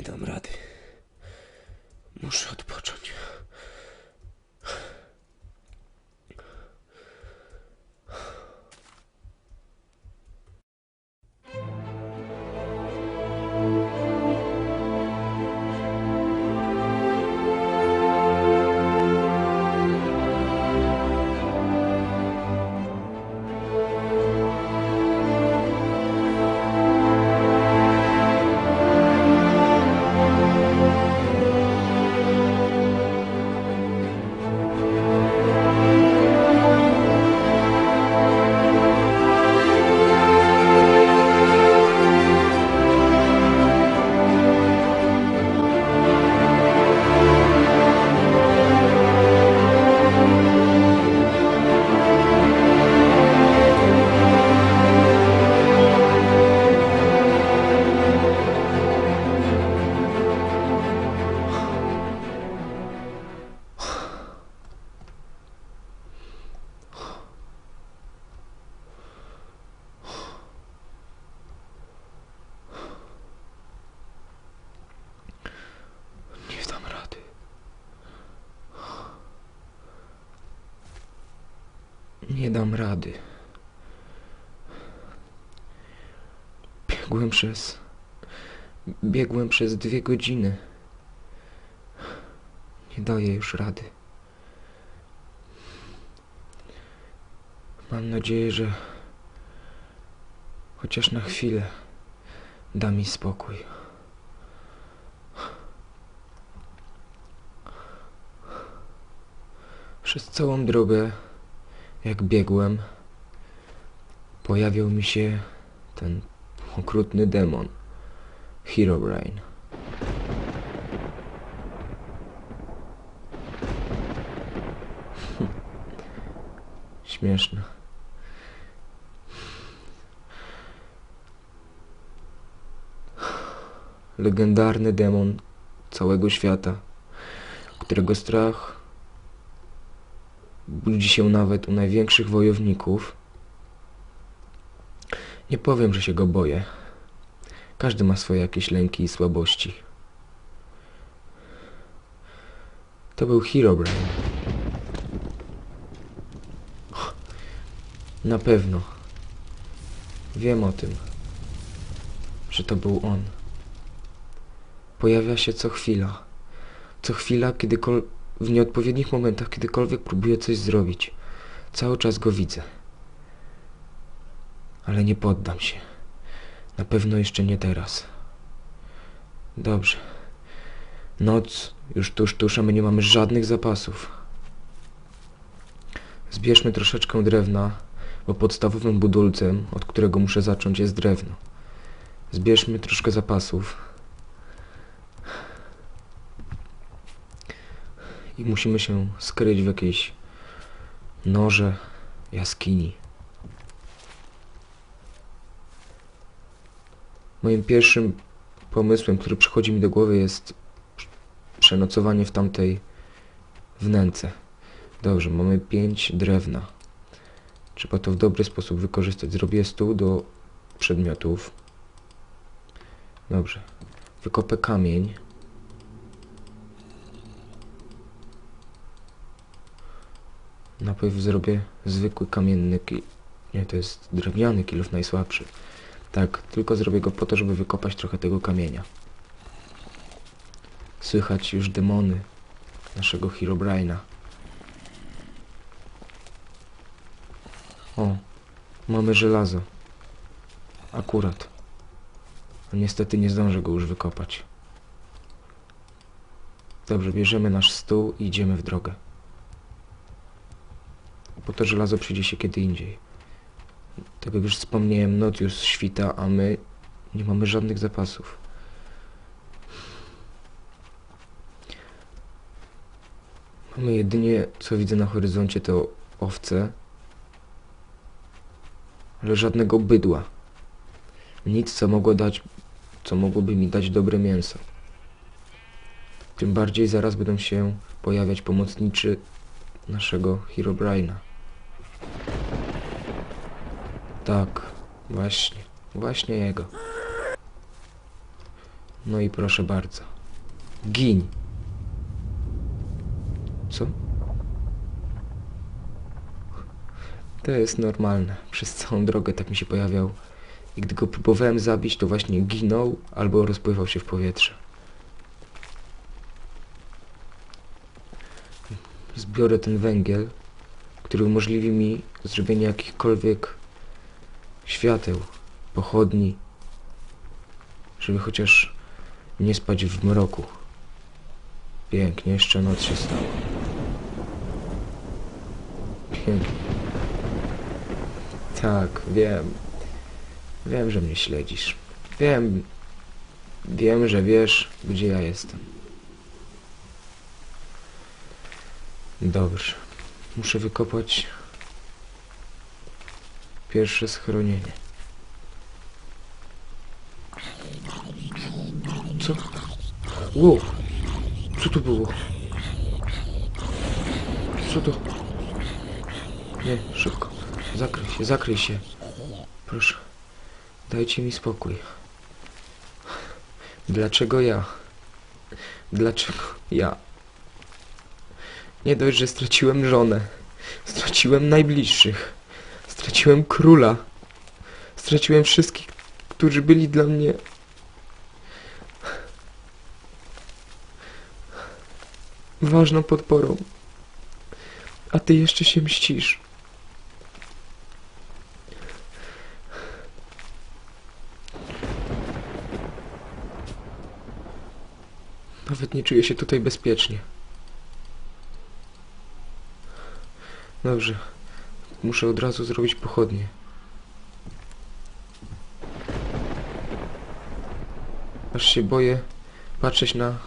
Nie dam rady. Muszę odpocząć. Dam rady. Biegłem przez. Biegłem przez dwie godziny. Nie daję już rady. Mam nadzieję, że chociaż na chwilę da mi spokój. Przez całą drogę, jak biegłem, pojawiał mi się ten okrutny demon, Herobrine. Śmieszne. Legendarny demon całego świata, którego strach budzi się nawet u największych wojowników. Nie powiem, że się go boję. Każdy ma swoje jakieś lęki i słabości. To był Herobrine. Na pewno. Wiem o tym, że to był on. Pojawia się co chwila. Co chwila, kiedykol w nieodpowiednich momentach, kiedykolwiek próbuję coś zrobić. Cały czas go widzę. Ale nie poddam się. Na pewno jeszcze nie teraz. Dobrze. Noc już tuż, tuż, a my nie mamy żadnych zapasów. Zbierzmy troszeczkę drewna, bo podstawowym budulcem, od którego muszę zacząć, jest drewno. Zbierzmy troszkę zapasów. I musimy się skryć w jakiejś norze, jaskini. Moim pierwszym pomysłem, który przychodzi mi do głowy jest przenocowanie w tamtej wnęce. Dobrze, mamy pięć drewna. Trzeba to w dobry sposób wykorzystać. Zrobię stół do przedmiotów. Dobrze. Wykopę kamień. Najpierw zrobię zwykły kamienny ki... Nie, to jest drewniany kilów najsłabszy. Tak, tylko zrobię go po to, żeby wykopać trochę tego kamienia. Słychać już demony naszego Herobrine'a. O, mamy żelazo. Akurat. No niestety nie zdążę go już wykopać. Dobrze, bierzemy nasz stół i idziemy w drogę. Bo to żelazo przyjdzie się kiedy indziej. Tak jak już wspomniałem, noc już świta, a my nie mamy żadnych zapasów. Mamy jedynie, co widzę na horyzoncie, to owce, ale żadnego bydła. Nic, co mogło dać, co mogłoby mi dać dobre mięso. Tym bardziej zaraz będą się pojawiać pomocniczy naszego Herobrine'a. Tak, właśnie, właśnie jego. No i proszę bardzo. Gin. Co? To jest normalne. Przez całą drogę tak mi się pojawiał. I gdy go próbowałem zabić, to właśnie ginął albo rozpływał się w powietrze. Zbiorę ten węgiel, który umożliwi mi zrobienie jakichkolwiek świateł, pochodni, żeby chociaż nie spać w mroku. Pięknie, jeszcze noc się stała. Pięknie. Tak, wiem. Wiem, że mnie śledzisz. Wiem. Wiem, że wiesz, gdzie ja jestem. Dobrze. Muszę wykopać pierwsze schronienie. Co? Wow! Co to było? Co to? Nie, szybko. Zakryj się, zakryj się. Proszę. Dajcie mi spokój. Dlaczego ja? Dlaczego ja? Nie dość, że straciłem żonę. Straciłem najbliższych. Straciłem króla. Straciłem wszystkich, którzy byli dla mnie ważną podporą. A ty jeszcze się mścisz. Nawet nie czuję się tutaj bezpiecznie. Dobrze. Muszę od razu zrobić pochodnie. Aż się boję patrzeć na...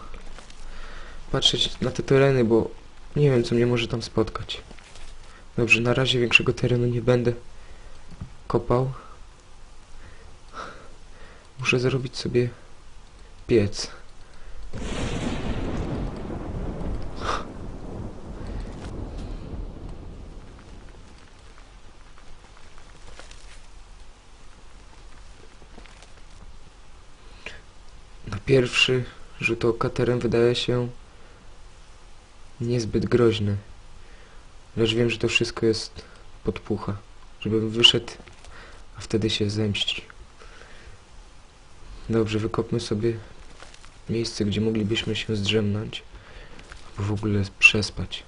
patrzeć na te tereny, bo nie wiem, co mnie może tam spotkać. Dobrze, na razie większego terenu nie będę kopał. Muszę zrobić sobie piec. Pierwszy rzut oka teren wydaje się niezbyt groźny. Lecz wiem, że to wszystko jest podpucha. Żebym wyszedł, a wtedy się zemści. Dobrze, wykopmy sobie miejsce, gdzie moglibyśmy się zdrzemnąć, albo w ogóle przespać.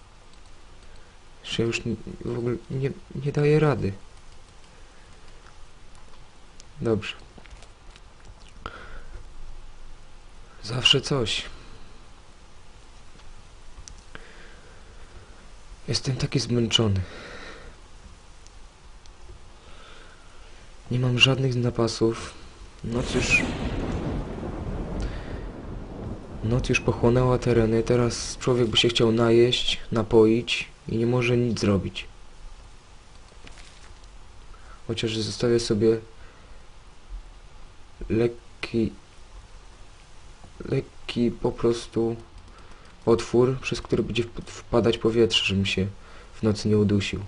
Że już w ogóle nie, nie daję rady. Dobrze. Zawsze coś. Jestem taki zmęczony. Nie mam żadnych napasów. Noc już... Noc już pochłonęła tereny. Teraz człowiek by się chciał najeść, napoić i nie może nic zrobić. Chociaż zostawię sobie lekki lekki po prostu otwór, przez który będzie wp- wpadać powietrze, żebym się w nocy nie udusił.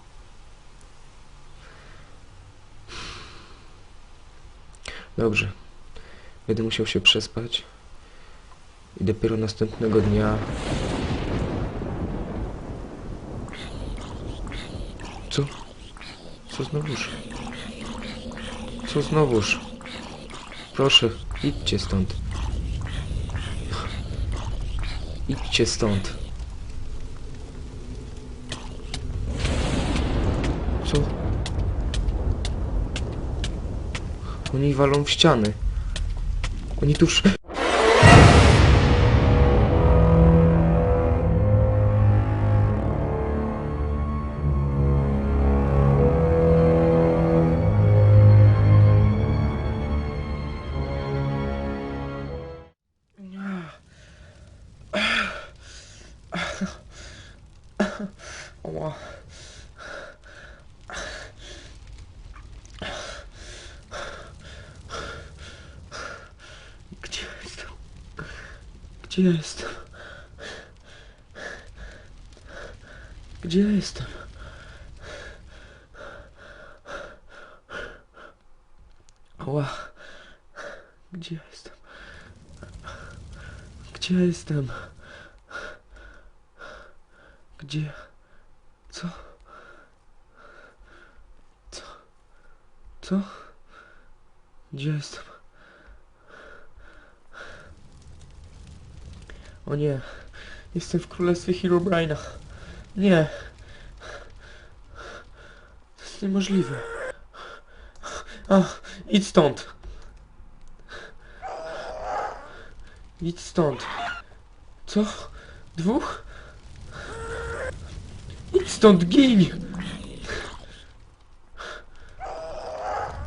Dobrze. Będę musiał się przespać. I dopiero następnego dnia... Co? Co znowuż? Co znowuż? Proszę, idźcie stąd. Idźcie stąd. Co? Oni walą w ściany. Oni tu Gdzie jestem? Gdzie jestem? Oła. Gdzie jestem? Gdzie jestem? Gdzie? Co? Co? Co? Gdzie jestem? O nie. Jestem w królestwie Herobrine'a. Nie. To jest niemożliwe. A, idź stąd. Idź stąd. Co? Dwóch? Idź stąd, gin!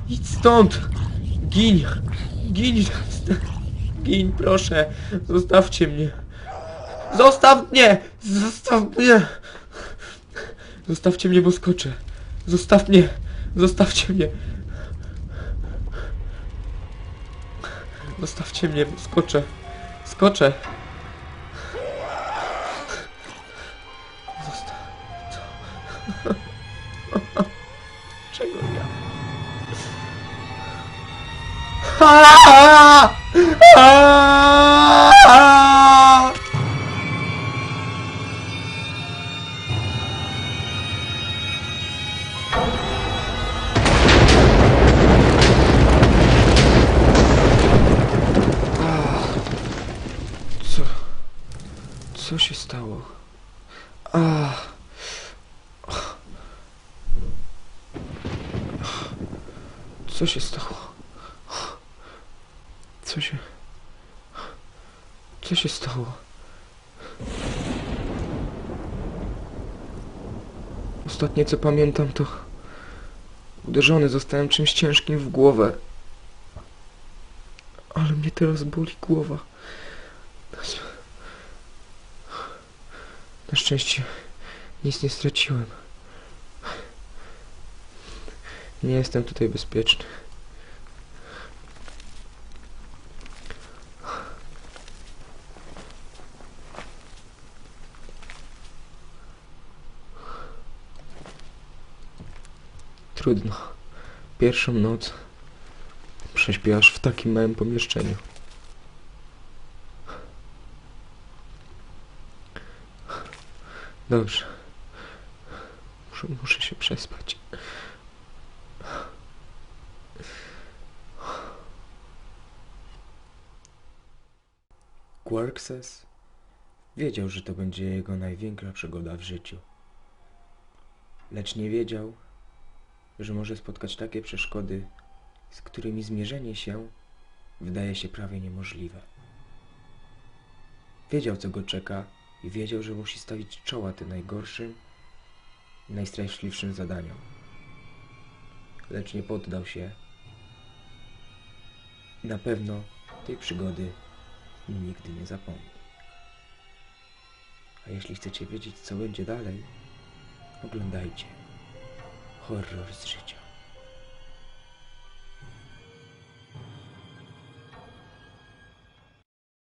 Idź stąd! Gin! Gin! Gin, proszę! Zostawcie mnie! Zostaw mnie! Zostaw mnie! Zostawcie mnie, bo skoczę! Zostaw mnie! Zostawcie mnie! Zostawcie mnie, bo skoczę! Skoczę! Zostaw... Co? Czego ja? Aaaa! Aaaa! Co się stało? Co się... Co się stało? Ostatnie co pamiętam to... Uderzony zostałem czymś ciężkim w głowę. Ale mnie teraz boli głowa. Na szczęście nic nie straciłem. Nie jestem tutaj bezpieczny. Trudno. Pierwszą noc prześpiłasz w takim małym pomieszczeniu. Dobrze. Muszę, muszę się przespać. Quarkses wiedział, że to będzie jego największa przygoda w życiu. Lecz nie wiedział, że może spotkać takie przeszkody, z którymi zmierzenie się wydaje się prawie niemożliwe. Wiedział, co go czeka i wiedział, że musi stawić czoła tym najgorszym i najstraszliwszym zadaniom. Lecz nie poddał się. Na pewno tej przygody nigdy nie zapomni. A jeśli chcecie wiedzieć, co będzie dalej, oglądajcie horror z życia.